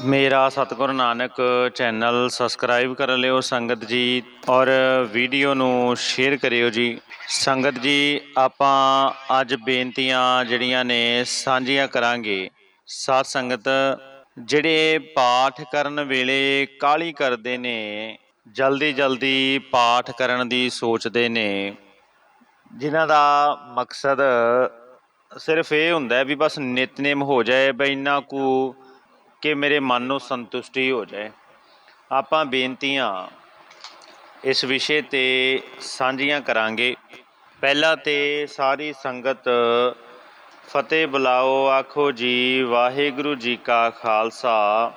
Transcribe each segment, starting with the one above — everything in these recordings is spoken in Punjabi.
ਮੇਰਾ ਸਤਿਗੁਰੂ ਨਾਨਕ ਚੈਨਲ ਸਬਸਕ੍ਰਾਈਬ ਕਰ ਲਿਓ ਸੰਗਤ ਜੀ ਔਰ ਵੀਡੀਓ ਨੂੰ ਸ਼ੇਅਰ ਕਰਿਓ ਜੀ। ਸੰਗਤ ਜੀ, ਆਪਾਂ ਅੱਜ ਬੇਨਤੀਆਂ ਜਿਹੜੀਆਂ ਨੇ ਸਾਂਝੀਆਂ ਕਰਾਂਗੇ। ਸਾਧ ਸੰਗਤ, ਜਿਹੜੇ ਪਾਠ ਕਰਨ ਵੇਲੇ ਕਾਲੀ ਕਰਦੇ ਨੇ, ਜਲਦੀ ਜਲਦੀ ਪਾਠ ਕਰਨ ਦੀ ਸੋਚਦੇ ਨੇ, ਜਿਨ੍ਹਾਂ ਦਾ ਮਕਸਦ ਸਿਰਫ ਇਹ ਹੁੰਦਾ ਵੀ ਬਸ ਨਿਤਨੇਮ ਹੋ ਜਾਏ, ਬਈ ਇੰਨਾ ਕੁ ਕਿ ਮੇਰੇ ਮਨ ਨੂੰ ਸੰਤੁਸ਼ਟੀ ਹੋ ਜਾਏ। ਆਪਾਂ ਬੇਨਤੀਆਂ ਇਸ ਵਿਸ਼ੇ ਤੇ ਸਾਂਝੀਆਂ ਕਰਾਂਗੇ। ਪਹਿਲਾਂ ਤੇ ਸਾਰੀ ਸੰਗਤ, ਫਤਿਹ ਬੁਲਾਓ, ਆਖੋ ਜੀ, ਵਾਹਿਗੁਰੂ ਜੀ ਕਾ ਖਾਲਸਾ,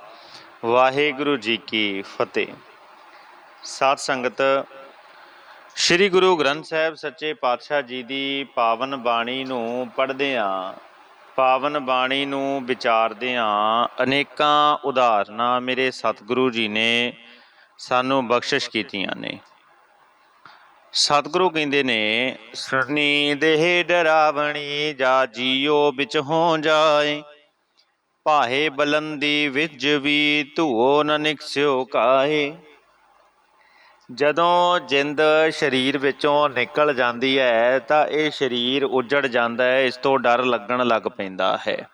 ਵਾਹਿਗੁਰੂ ਜੀ ਕੀ ਫਤਿਹ। ਸਾਧ ਸੰਗਤ, ਸ੍ਰੀ ਗੁਰੂ ਗ੍ਰੰਥ ਸਾਹਿਬ ਸੱਚੇ ਪਾਤਸ਼ਾਹ ਜੀ ਦੀ ਪਾਵਨ ਬਾਣੀ ਨੂੰ ਪੜ੍ਹਦੇ ਆਂ। ਪਾਵਨ ਬਾਣੀ ਨੂੰ ਵਿਚਾਰਦੇ ਆਂ ਅਨੇਕਾਂ ਉਦਾਹਰਨਾਂ ਮੇਰੇ ਸਤਿਗੁਰੂ ਜੀ ਨੇ ਸਾਨੂੰ ਬਖਸ਼ਿਸ਼ ਕੀਤੀਆਂ ਨੇ। ਸਤਿਗੁਰੂ ਕਹਿੰਦੇ ਨੇ ਸਰਨੀ ਦੇਹ ਡਰਾਵਣੀ ਜਾ ਜੀਓ ਵਿੱਚ ਹੋ ਜਾਏ ਭਾਏ ਬਲੰਦੀ ਵਿੱਚ ਵੀ ਧੂਓ ਨ ਨਿਕਸਿਓ ਕਾਏ ਜਦੋਂ ਜਿੰਦ ਸਰੀਰ ਵਿੱਚੋਂ ਨਿਕਲ ਜਾਂਦੀ ਹੈ, ਤਾਂ ਇਹ ਸਰੀਰ ਉੱਜੜ ਜਾਂਦਾ ਹੈ, ਇਸ ਤੋਂ ਡਰ ਲੱਗਣ ਲੱਗ ਪੈਂਦਾ ਹੈ।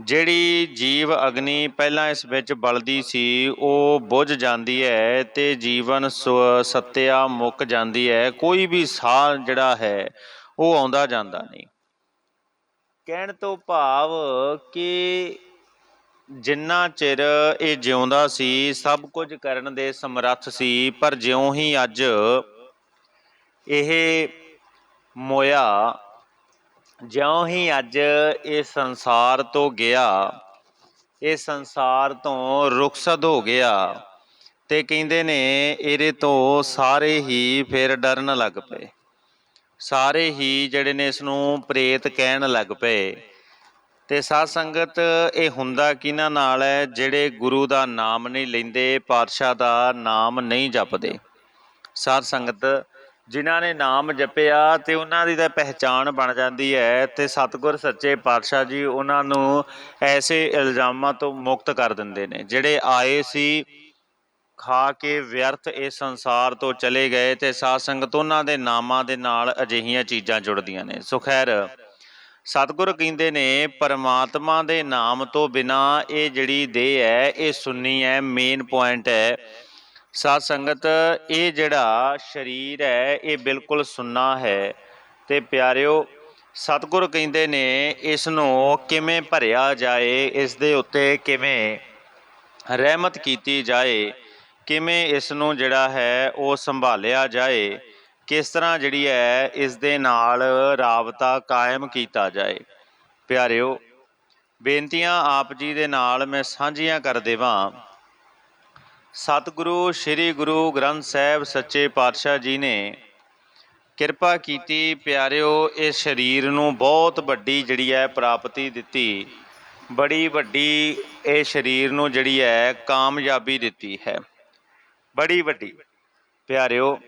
ਜਿਹੜੀ ਜੀਵ ਅਗਨੀ ਪਹਿਲਾਂ ਇਸ ਵਿੱਚ ਬਲਦੀ ਸੀ, ਉਹ ਬੁਝ ਜਾਂਦੀ ਹੈ ਤੇ ਜੀਵਨ ਸ- ਸੱਤਿਆ ਮੁੱਕ ਜਾਂਦੀ ਹੈ। ਕੋਈ ਵੀ ਸਾਹ ਜਿਹੜਾ ਹੈ, ਉਹ ਆਉਂਦਾ ਜਾਂਦਾ ਨਹੀਂ। ਕਹਿਣ ਤੋਂ ਭਾਵ ਕਿ ਜਿੰਨਾ ਚਿਰ ਇਹ ਜਿਉਂਦਾ ਸੀ, ਸਭ ਕੁਝ ਕਰਨ ਦੇ ਸਮਰੱਥ ਸੀ, ਪਰ ਜਿਉਂ ਹੀ ਅੱਜ ਇਹ ਮੋਇਆ, ਜਿਉਂ ਹੀ ਅੱਜ ਇਹ ਸੰਸਾਰ ਤੋਂ ਗਿਆ, ਇਹ ਸੰਸਾਰ ਤੋਂ ਰੁਖਸਤ ਹੋ ਗਿਆ ਤੇ ਕਹਿੰਦੇ ਨੇ ਇਹਦੇ ਤੋਂ ਸਾਰੇ ਹੀ ਫਿਰ ਡਰਨ ਲੱਗ ਪਏ। ਸਾਰੇ ਹੀ ਜਿਹੜੇ ਨੇ ਇਸ ਨੂੰ ਪ੍ਰੇਤ ਕਹਿਣ ਲੱਗ ਪਏ। ਤੇ ਸਾਧ ਸੰਗਤ, ਇਹ ਹੁੰਦਾ ਕਿਹਨਾਂ ਨਾਲ ਹੈ ਜਿਹੜੇ ਗੁਰੂ ਦਾ ਨਾਮ ਨਹੀਂ ਲੈਂਦੇ, ਪਾਤਸ਼ਾਹ ਦਾ ਨਾਮ ਨਹੀਂ ਜਪਦੇ? ਸਾਧ ਸੰਗਤ, ਜਿਨ੍ਹਾਂ ਨੇ ਨਾਮ ਜਪਿਆ ਤੇ ਉਹਨਾਂ ਦੀ ਤਾਂ ਪਹਿਚਾਣ ਬਣ ਜਾਂਦੀ ਹੈ ਤੇ ਸਤਿਗੁਰ ਸੱਚੇ ਪਾਤਸ਼ਾਹ ਜੀ ਉਹਨਾਂ ਨੂੰ ਐਸੇ ਇਲਜ਼ਾਮਾਂ ਤੋਂ ਮੁਕਤ ਕਰ ਦਿੰਦੇ ਨੇ, ਜਿਹੜੇ ਆਏ ਸੀ, ਖਾ ਕੇ ਵਿਅਰਥ ਇਸ ਸੰਸਾਰ ਤੋਂ ਚਲੇ ਗਏ ਤੇ ਸਾਧ ਸੰਗਤ ਉਹਨਾਂ ਦੇ ਨਾਮਾਂ ਦੇ ਨਾਲ ਅਜਿਹੀਆਂ ਚੀਜ਼ਾਂ ਜੁੜਦੀਆਂ ਨੇ। ਸੋ ਖੈਰ ਸਤਿਗੁਰ ਕਹਿੰਦੇ ਨੇ, ਪਰਮਾਤਮਾ ਦੇ ਨਾਮ ਤੋਂ ਬਿਨਾ ਇਹ ਜਿਹੜੀ ਦੇਹ ਹੈ, ਇਹ ਸੁੰਨੀ ਹੈ ਮੇਨ ਪੁਆਇੰਟ ਹੈ। ਸਾਧ ਸੰਗਤ, ਇਹ ਜਿਹੜਾ ਸਰੀਰ ਹੈ, ਇਹ ਬਿਲਕੁਲ ਸੁੰਨਾ ਹੈ। ਤੇ ਪਿਆਰਿਓ, ਸਤਿਗੁਰ ਕਹਿੰਦੇ ਨੇ ਇਸ ਨੂੰ ਕਿਵੇਂ ਭਰਿਆ ਜਾਏ ਇਸ ਦੇ ਉੱਤੇ ਕਿਵੇਂ ਰਹਿਮਤ ਕੀਤੀ ਜਾਏ, ਕਿਵੇਂ ਇਸ ਨੂੰ ਜਿਹੜਾ ਹੈ, ਉਹ ਸੰਭਾਲਿਆ ਜਾਏ ਕਿਸ ਤਰ੍ਹਾਂ ਜਿਹੜੀ ਹੈ ਇਸ ਦੇ ਨਾਲ ਰਾਬਤਾ ਕਾਇਮ ਕੀਤਾ ਜਾਏ? ਪਿਆਰਿਓ, ਬੇਨਤੀਆਂ ਆਪ ਜੀ ਦੇ ਨਾਲ ਮੈਂ ਸਾਂਝੀਆਂ ਕਰ ਦੇਵਾਂ। ਸਤਿਗੁਰੂ, ਸ੍ਰੀ ਗੁਰੂ ਗ੍ਰੰਥ ਸਾਹਿਬ ਸੱਚੇ ਪਾਤਸ਼ਾਹ ਜੀ ਨੇ ਕਿਰਪਾ ਕੀਤੀ ਪਿਆਰਿਓ ਇਹ ਸਰੀਰ ਨੂੰ ਬਹੁਤ ਵੱਡੀ ਜਿਹੜੀ ਹੈ ਪ੍ਰਾਪਤੀ ਦਿੱਤੀ। ਬੜੀ ਵੱਡੀ ਇਹ ਸਰੀਰ ਨੂੰ ਜਿਹੜੀ ਹੈ ਕਾਮਯਾਬੀ ਦਿੱਤੀ ਹੈ। ਬੜੀ ਵੱਡੀ। ਪਿਆਰਿਓ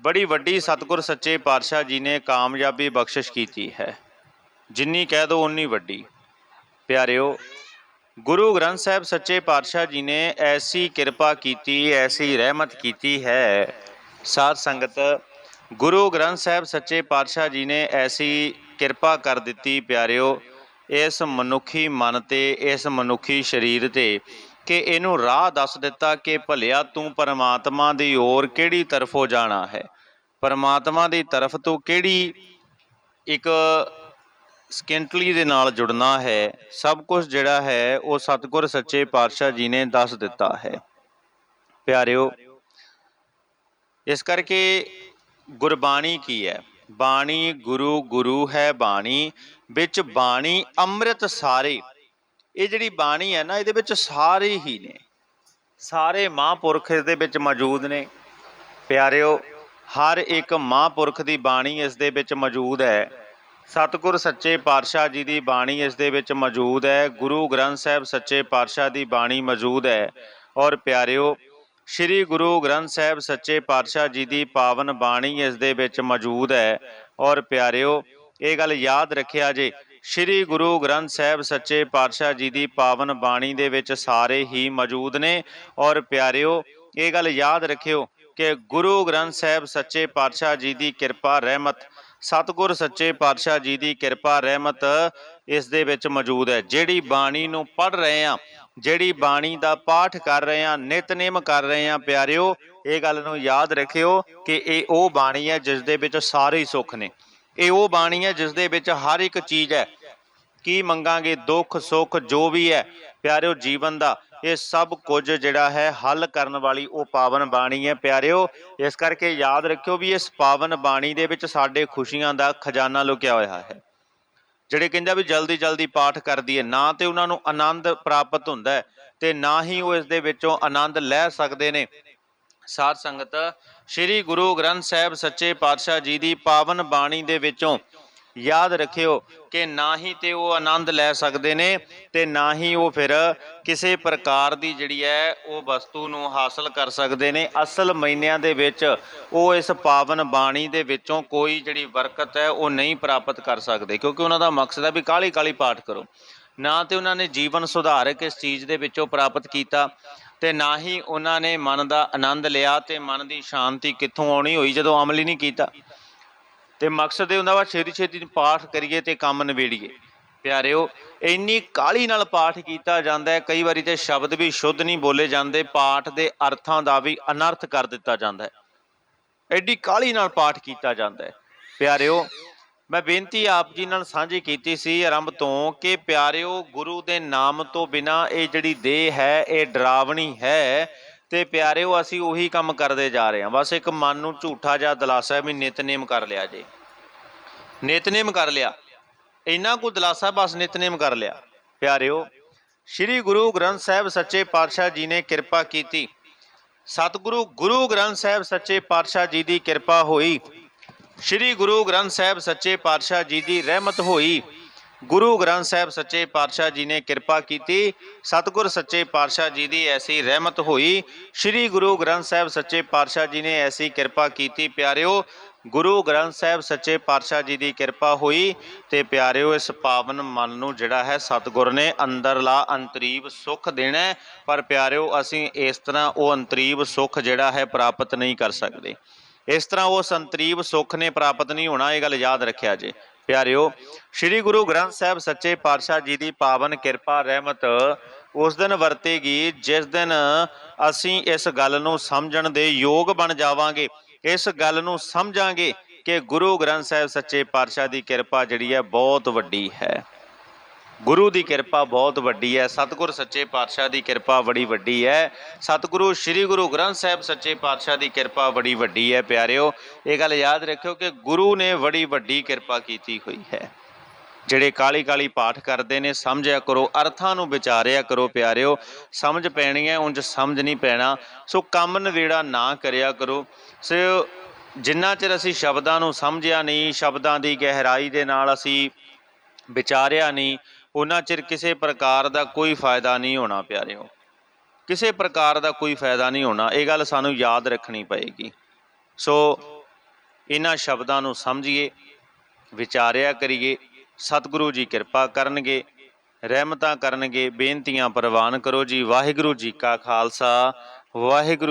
ਬੜੀ ਵੱਡੀ ਸਤਿਗੁਰ ਸੱਚੇ ਪਾਤਸ਼ਾਹ ਜੀ ਨੇ ਕਾਮਯਾਬੀ ਬਖਸ਼ਿਸ਼ ਕੀਤੀ ਹੈ। ਜਿੰਨੀ ਕਹਿ ਦੋ ਉਨੀ ਵੱਡੀ। ਪਿਆਰਿਓ, ਗੁਰੂ ਗ੍ਰੰਥ ਸਾਹਿਬ ਸੱਚੇ ਪਾਤਸ਼ਾਹ ਜੀ ਨੇ ਐਸੀ ਕਿਰਪਾ ਕੀਤੀ, ਐਸੀ ਰਹਿਮਤ ਕੀਤੀ ਹੈ। ਸਾਧ ਸੰਗਤ, ਗੁਰੂ ਗ੍ਰੰਥ ਸਾਹਿਬ ਸੱਚੇ ਪਾਤਸ਼ਾਹ ਜੀ ਨੇ ਐਸੀ ਕਿਰਪਾ ਕਰ ਦਿੱਤੀ ਪਿਆਰਿਓ, ਇਸ ਮਨੁੱਖੀ ਮਨ ਤੇ, ਇਸ ਮਨੁੱਖੀ ਸਰੀਰ ਤੇ। ਕਿ ਇਹਨੂੰ ਰਾਹ ਦੱਸ ਦਿੱਤਾ ਕਿ ਭਲਿਆ ਤੂੰ ਪਰਮਾਤਮਾ ਦੀ ਓਰ ਕਿਹੜੀ ਤਰਫੋਂ ਜਾਣਾ ਹੈ? ਪਰਮਾਤਮਾ ਦੀ ਤਰਫ ਤੋਂ ਕਿਹੜੀ ਇੱਕ ਸਕਿੰਟਲੀ ਦੇ ਨਾਲ ਜੁੜਨਾ ਹੈ? ਸਭ ਕੁਝ ਜਿਹੜਾ ਹੈ ਉਹ ਸਤਿਗੁਰ ਸੱਚੇ ਪਾਤਸ਼ਾਹ ਜੀ ਨੇ ਦੱਸ ਦਿੱਤਾ ਹੈ। ਪਿਆਰਿਓ, ਇਸ ਕਰਕੇ ਗੁਰਬਾਣੀ ਕੀ ਹੈ? ਬਾਣੀ ਗੁਰੂ ਗੁਰੂ ਹੈ ਬਾਣੀ, ਵਿੱਚ ਬਾਣੀ ਅੰਮ੍ਰਿਤ ਸਾਰੇ ਇਹ ਜਿਹੜੀ ਬਾਣੀ ਹੈ ਨਾ, ਇਹਦੇ ਵਿੱਚ ਸਾਰੇ ਹੀ ਨੇ। ਸਾਰੇ ਮਹਾਂਪੁਰਖ ਇਸ ਦੇ ਵਿੱਚ ਮੌਜੂਦ ਨੇ। ਪਿਆਰਿਓ, ਹਰ ਇੱਕ ਮਹਾਂਪੁਰਖ ਦੀ ਬਾਣੀ ਇਸ ਦੇ ਵਿੱਚ ਮੌਜੂਦ ਹੈ। ਸਤਿਗੁਰ ਸੱਚੇ ਪਾਤਸ਼ਾਹ ਜੀ ਦੀ ਬਾਣੀ ਇਸ ਦੇ ਵਿੱਚ ਮੌਜੂਦ ਹੈ। ਗੁਰੂ ਗ੍ਰੰਥ ਸਾਹਿਬ ਸੱਚੇ ਪਾਤਸ਼ਾਹ ਦੀ ਬਾਣੀ ਮੌਜੂਦ ਹੈ। ਔਰ ਪਿਆਰਿਓ, ਸ੍ਰੀ ਗੁਰੂ ਗ੍ਰੰਥ ਸਾਹਿਬ ਸੱਚੇ ਪਾਤਸ਼ਾਹ ਜੀ ਦੀ ਪਾਵਨ ਬਾਣੀ ਇਸ ਦੇ ਵਿੱਚ ਮੌਜੂਦ ਹੈ। ਔਰ ਪਿਆਰਿਓ, ਇਹ ਗੱਲ ਯਾਦ ਰੱਖਿਆ ਜੇ ਸ੍ਰੀ ਗੁਰੂ ਗ੍ਰੰਥ ਸਾਹਿਬ ਸੱਚੇ ਪਾਤਸ਼ਾਹ ਜੀ ਦੀ ਪਾਵਨ ਬਾਣੀ ਦੇ ਵਿੱਚ ਸਾਰੇ ਹੀ ਮੌਜੂਦ ਨੇ ਔਰ ਪਿਆਰਿਓ, ਇਹ ਗੱਲ ਯਾਦ ਰੱਖਿਓ ਕਿ ਗੁਰੂ ਗ੍ਰੰਥ ਸਾਹਿਬ ਸੱਚੇ ਪਾਤਸ਼ਾਹ ਜੀ ਦੀ ਕਿਰਪਾ, ਰਹਿਮਤ, ਸਤਿਗੁਰ ਸੱਚੇ ਪਾਤਸ਼ਾਹ ਜੀ ਦੀ ਕਿਰਪਾ, ਰਹਿਮਤ ਇਸ ਦੇ ਵਿੱਚ ਮੌਜੂਦ ਹੈ। ਜਿਹੜੀ ਬਾਣੀ ਨੂੰ ਪੜ ਰਹੇ ਆ ਜਿਹੜੀ ਬਾਣੀ ਦਾ ਪਾਠ ਕਰ ਰਹੇ ਆ ਨਿਤਨੇਮ ਕਰ ਰਹੇ ਆ ਪਿਆਰਿਓ, ਇਹ ਗੱਲ ਨੂੰ ਯਾਦ ਰੱਖਿਓ ਕਿ ਇਹ ਉਹ ਬਾਣੀ ਹੈ ਜਿਸ ਦੇ ਵਿੱਚ ਸਾਰੇ ਹੀ ਸੁੱਖ ਨੇ। ਇਹ ਉਹ ਬਾਣੀ ਹੈ ਜਿਸ ਦੇ ਵਿੱਚ ਹਰ ਇੱਕ ਚੀਜ਼ ਹੈ। ਕੀ ਮੰਗਾਂਗੇ ਦੁੱਖ, ਸੁੱਖ, ਜੋ ਵੀ ਹੈ, ਪਿਆਰਿਓ ਜੀਵਨ ਦਾ, ਇਹ ਸਭ ਕੁਝ ਜਿਹੜਾ ਹੈ ਹੱਲ ਕਰਨ ਵਾਲੀ ਉਹ ਪਾਵਨ ਬਾਣੀ ਹੈ। ਪਿਆਰਿਓ, ਇਸ ਕਰਕੇ ਯਾਦ ਰੱਖਿਓ ਵੀ ਇਸ ਪਾਵਨ ਬਾਣੀ ਦੇ ਵਿੱਚ ਸਾਡੇ ਖੁਸ਼ੀਆਂ ਦਾ ਖਜ਼ਾਨਾ ਲੁਕਿਆ ਹੋਇਆ ਹੈ। ਜਿਹੜੇ ਕਹਿੰਦੇ ਵੀ ਜਲਦੀ ਜਲਦੀ ਪਾਠ ਕਰ ਦਈਏ, ਨਾ ਤੇ ਉਹਨਾਂ ਨੂੰ ਆਨੰਦ ਪ੍ਰਾਪਤ ਹੁੰਦਾ ਹੈ ਤੇ ਨਾ ਹੀ ਉਹ ਇਸ ਦੇ ਵਿੱਚੋਂ ਆਨੰਦ ਲੈ ਸਕਦੇ ਨੇ। ਸਾਧ ਸੰਗਤ, ਸ੍ਰੀ ਗੁਰੂ ਗ੍ਰੰਥ ਸਾਹਿਬ ਸੱਚੇ ਪਾਤਸ਼ਾਹ ਜੀ ਦੀ ਪਾਵਨ ਬਾਣੀ ਦੇ ਵਿੱਚੋਂ ਯਾਦ ਰੱਖਿਓ ਕਿ ਨਾ ਹੀ ਤੇ ਉਹ ਆਨੰਦ ਲੈ ਸਕਦੇ ਨੇ ਤੇ ਨਾ ਹੀ ਉਹ ਫਿਰ ਕਿਸੇ ਪ੍ਰਕਾਰ ਦੀ ਜਿਹੜੀ ਹੈ ਉਹ ਵਸਤੂ ਨੂੰ ਹਾਸਲ ਕਰ ਸਕਦੇ ਨੇ। ਅਸਲ ਮਹੀਨਿਆਂ ਦੇ ਵਿੱਚ ਉਹ ਇਸ ਪਾਵਨ ਬਾਣੀ ਦੇ ਵਿੱਚੋਂ ਕੋਈ ਜਿਹੜੀ ਬਰਕਤ ਹੈ ਉਹ ਨਹੀਂ ਪ੍ਰਾਪਤ ਕਰ ਸਕਦੇ ਕਿਉਂਕਿ ਉਹਨਾਂ ਦਾ ਮਕਸਦ ਹੈ ਵੀ ਕਾਲੀ ਕਾਲੀ ਪਾਠ ਕਰੋ। ਨਾ ਤੇ ਉਹਨਾਂ ਨੇ ਜੀਵਨ ਸੁਧਾਰਕ ਇਸ ਚੀਜ਼ ਦੇ ਵਿੱਚੋਂ ਪ੍ਰਾਪਤ ਕੀਤਾ ਤੇ ਨਾ ਹੀ ਉਹਨਾਂ ਨੇ ਮਨ ਦਾ ਆਨੰਦ ਲਿਆ ਤੇ ਮਨ ਦੀ ਸ਼ਾਂਤੀ ਕਿੱਥੋਂ ਆਉਣੀ ਹੋਈ? ਜਦੋਂ ਅਮਲ ਹੀ ਨਹੀਂ ਕੀਤਾ। ਤੇ ਮਕਸਦ ਇਹ ਹੁੰਦਾ ਵਾ ਛੇਤੀ ਛੇਤੀ ਪਾਠ ਕਰੀਏ ਤੇ ਕੰਮ ਨਿਬੇੜੀਏ। ਪਿਆਰਿਓ, ਇੰਨੀ ਕਾਲੀ ਨਾਲ ਪਾਠ ਕੀਤਾ ਜਾਂਦਾ ਹੈ, ਕਈ ਵਾਰੀ ਤੇ ਸ਼ਬਦ ਵੀ ਸ਼ੁੱਧ ਨਹੀਂ ਬੋਲੇ ਜਾਂਦੇ, ਪਾਠ ਦੇ ਅਰਥਾਂ ਦਾ ਵੀ ਅਨਰਥ ਕਰ ਦਿੱਤਾ ਜਾਂਦਾ ਹੈ। ਐਡੀ ਕਾਲੀ ਨਾਲ ਪਾਠ ਕੀਤਾ ਜਾਂਦਾ ਹੈ। ਪਿਆਰਿਓ ਮੈਂ ਬੇਨਤੀ ਆਪ ਜੀ ਨਾਲ ਸਾਂਝੀ ਕੀਤੀ ਸੀ ਆਰੰਭ ਤੋਂ ਕਿ ਪਿਆਰਿਓ ਗੁਰੂ ਦੇ ਨਾਮ ਤੋਂ ਬਿਨਾ ਇਹ ਜਿਹੜੀ ਦੇਹ ਹੈ, ਇਹ ਡਰਾਵਣੀ ਹੈ ਤੇ ਪਿਆਰਿਓ ਅਸੀਂ ਉਹੀ ਕੰਮ ਕਰਦੇ ਜਾ ਰਹੇ ਹਾਂ। ਬਸ ਇੱਕ ਮਨ ਨੂੰ ਝੂਠਾ ਜਿਹਾ ਦਲਾਸਾ ਵੀ ਨਿਤਨੇਮ ਕਰ ਲਿਆ ਜੇ। ਨਿਤਨੇਮ ਕਰ ਲਿਆ। ਇੰਨਾ ਕੁ ਦਲਾਸਾ ਬਸ ਨਿਤਨੇਮ ਕਰ ਲਿਆ। ਪਿਆਰਿਓ, ਸ੍ਰੀ ਗੁਰੂ ਗ੍ਰੰਥ ਸਾਹਿਬ ਸੱਚੇ ਪਾਤਸ਼ਾਹ ਜੀ ਨੇ ਕਿਰਪਾ ਕੀਤੀ। ਸਤਿਗੁਰੂ ਗੁਰੂ ਗ੍ਰੰਥ ਸਾਹਿਬ ਸੱਚੇ ਪਾਤਸ਼ਾਹ ਜੀ ਦੀ ਕਿਰਪਾ ਹੋਈ। ਸ੍ਰੀ ਗੁਰੂ ਗ੍ਰੰਥ ਸਾਹਿਬ ਸੱਚੇ ਪਾਤਸ਼ਾਹ ਜੀ ਦੀ ਰਹਿਮਤ ਹੋਈ। ਗੁਰੂ ਗ੍ਰੰਥ ਸਾਹਿਬ ਸੱਚੇ ਪਾਤਸ਼ਾਹ ਜੀ ਨੇ ਕਿਰਪਾ ਕੀਤੀ। ਸਤਿਗੁਰ ਸੱਚੇ ਪਾਤਸ਼ਾਹ ਜੀ ਦੀ ਐਸੀ ਰਹਿਮਤ ਹੋਈ। ਸ੍ਰੀ ਗੁਰੂ ਗ੍ਰੰਥ ਸਾਹਿਬ ਸੱਚੇ ਪਾਤਸ਼ਾਹ ਜੀ ਨੇ ਐਸੀ ਕਿਰਪਾ ਕੀਤੀ, ਪਿਆਰਿਓ। ਗੁਰੂ ਗ੍ਰੰਥ ਸਾਹਿਬ ਸੱਚੇ ਪਾਤਸ਼ਾਹ ਜੀ ਦੀ ਕਿਰਪਾ ਹੋਈ ਤੇ ਪਿਆਰਿਓ, ਇਸ ਪਾਵਨ ਮਨ ਨੂੰ ਜਿਹੜਾ ਹੈ ਸਤਿਗੁਰ ਨੇ ਅੰਦਰਲਾ ਅੰਤਰੀਬ ਸੁੱਖ ਦੇਣਾ ਪਰ ਪਿਆਰਿਓ, ਅਸੀਂ ਇਸ ਤਰ੍ਹਾਂ ਉਹ ਅੰਤਰੀਬ ਸੁੱਖ ਜਿਹੜਾ ਹੈ ਪ੍ਰਾਪਤ ਨਹੀਂ ਕਰ ਸਕਦੇ। ਇਸ ਤਰ੍ਹਾਂ ਉਹ ਸੰਤਰੀਬ ਸੁੱਖ ਨੇ ਪ੍ਰਾਪਤ ਨਹੀਂ ਹੋਣਾ, ਇਹ ਗੱਲ ਯਾਦ ਰੱਖਿਆ ਜੇ। ਪਿਆਰਿਓ, ਸ੍ਰੀ ਗੁਰੂ ਗ੍ਰੰਥ ਸਾਹਿਬ ਸੱਚੇ ਪਾਤਸ਼ਾਹ ਜੀ ਦੀ ਪਾਵਨ ਕਿਰਪਾ, ਰਹਿਮਤ ਉਸ ਦਿਨ ਵਰਤੇਗੀ, ਜਿਸ ਦਿਨ ਅਸੀਂ ਇਸ ਗੱਲ ਨੂੰ ਸਮਝਣ ਦੇ ਯੋਗ ਬਣ ਜਾਵਾਂਗੇ। ਇਸ ਗੱਲ ਨੂੰ ਸਮਝਾਂਗੇ ਕਿ ਗੁਰੂ ਗ੍ਰੰਥ ਸਾਹਿਬ ਸੱਚੇ ਪਾਤਸ਼ਾਹ ਦੀ ਕਿਰਪਾ ਜਿਹੜੀ ਹੈ ਬਹੁਤ ਵੱਡੀ ਹੈ। ਗੁਰੂ ਦੀ ਕਿਰਪਾ ਬਹੁਤ ਵੱਡੀ ਹੈ, ਸਤਿਗੁਰ ਸੱਚੇ ਪਾਤਸ਼ਾਹ ਦੀ ਕਿਰਪਾ ਬੜੀ ਵੱਡੀ ਹੈ। ਸਤਿਗੁਰੂ ਸ੍ਰੀ ਗੁਰੂ ਗ੍ਰੰਥ ਸਾਹਿਬ ਸੱਚੇ ਪਾਤਸ਼ਾਹ ਦੀ ਕਿਰਪਾ ਬੜੀ ਵੱਡੀ ਹੈ, ਪਿਆਰਿਓ, ਇਹ ਗੱਲ ਯਾਦ ਰੱਖਿਓ ਕਿ ਗੁਰੂ ਨੇ ਬੜੀ ਵੱਡੀ ਕਿਰਪਾ ਕੀਤੀ ਹੋਈ ਹੈ। ਜਿਹੜੇ ਕਾਲੀ ਕਾਲੀ ਪਾਠ ਕਰਦੇ ਨੇ, ਸਮਝਿਆ ਕਰੋ, ਅਰਥਾਂ ਨੂੰ ਵਿਚਾਰਿਆ ਕਰੋ, ਪਿਆਰਿਓ, ਸਮਝ ਪੈਣੀ ਹੈ, ਉਂਝ ਸਮਝ ਨਹੀਂ ਪੈਣਾ। ਸੋ ਕੰਮ ਨਵੇੜਾ ਨਾ ਕਰਿਆ ਕਰੋ। ਸੋ ਜਿੰਨਾ ਚਿਰ ਅਸੀਂ ਸ਼ਬਦਾਂ ਨੂੰ ਸਮਝਿਆ ਨਹੀਂ, ਸ਼ਬਦਾਂ ਦੀ ਗਹਿਰਾਈ ਦੇ ਨਾਲ ਅਸੀਂ ਵਿਚਾਰਿਆ ਨਹੀਂ ਉਹਨਾਂ ਚਿਰ ਕਿਸੇ ਪ੍ਰਕਾਰ ਦਾ ਕੋਈ ਫਾਇਦਾ ਨਹੀਂ ਹੋਣਾ ਪਿਆਰਿਓ। ਕਿਸੇ ਪ੍ਰਕਾਰ ਦਾ ਕੋਈ ਫਾਇਦਾ ਨਹੀਂ ਹੋਣਾ, ਇਹ ਗੱਲ ਸਾਨੂੰ ਯਾਦ ਰੱਖਣੀ ਪਏਗੀ। ਸੋ ਇਹਨਾਂ ਸ਼ਬਦਾਂ ਨੂੰ ਸਮਝੀਏ, ਵਿਚਾਰਿਆ ਕਰੀਏ, ਸਤਿਗੁਰੂ ਜੀ ਕਿਰਪਾ ਕਰਨਗੇ, ਰਹਿਮਤਾਂ ਕਰਨਗੇ, ਬੇਨਤੀਆਂ ਪ੍ਰਵਾਨ ਕਰੋ ਜੀ। ਵਾਹਿਗੁਰੂ ਜੀ ਕਾ ਖਾਲਸਾ, ਵਾਹਿਗੁਰੂ